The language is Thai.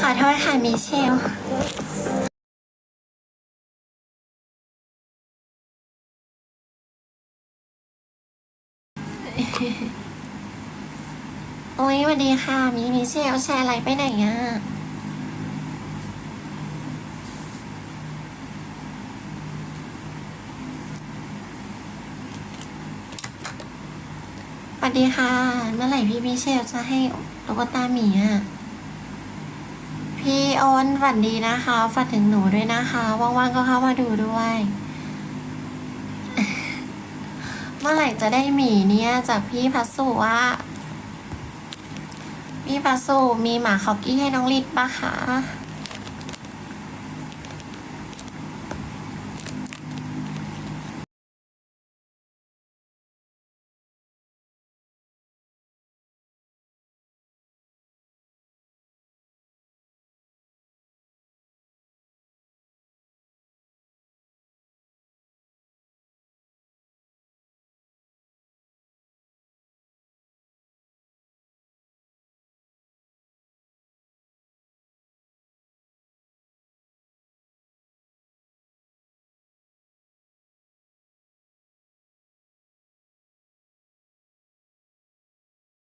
ขอโทษค่ะมิเชลโอ้ยสวัสดีค่ะ มีมิเชลแชร์อะไรไปไหนอะสวัสดีค่ะ เมื่อไหร่พี่มิเชลจะให้ตุ๊กตาหมีอะ พี่โอนฝันดีนะคะฝันถึงหนูด้วยนะคะ ว่างๆก็เข้ามาดูด้วย เมื่อไหร่จะได้หมีเนี่ยจากพี่พัสสุว่าพี่พัสสุมีหมาคอกกี้ให้น้องลิศปะคะ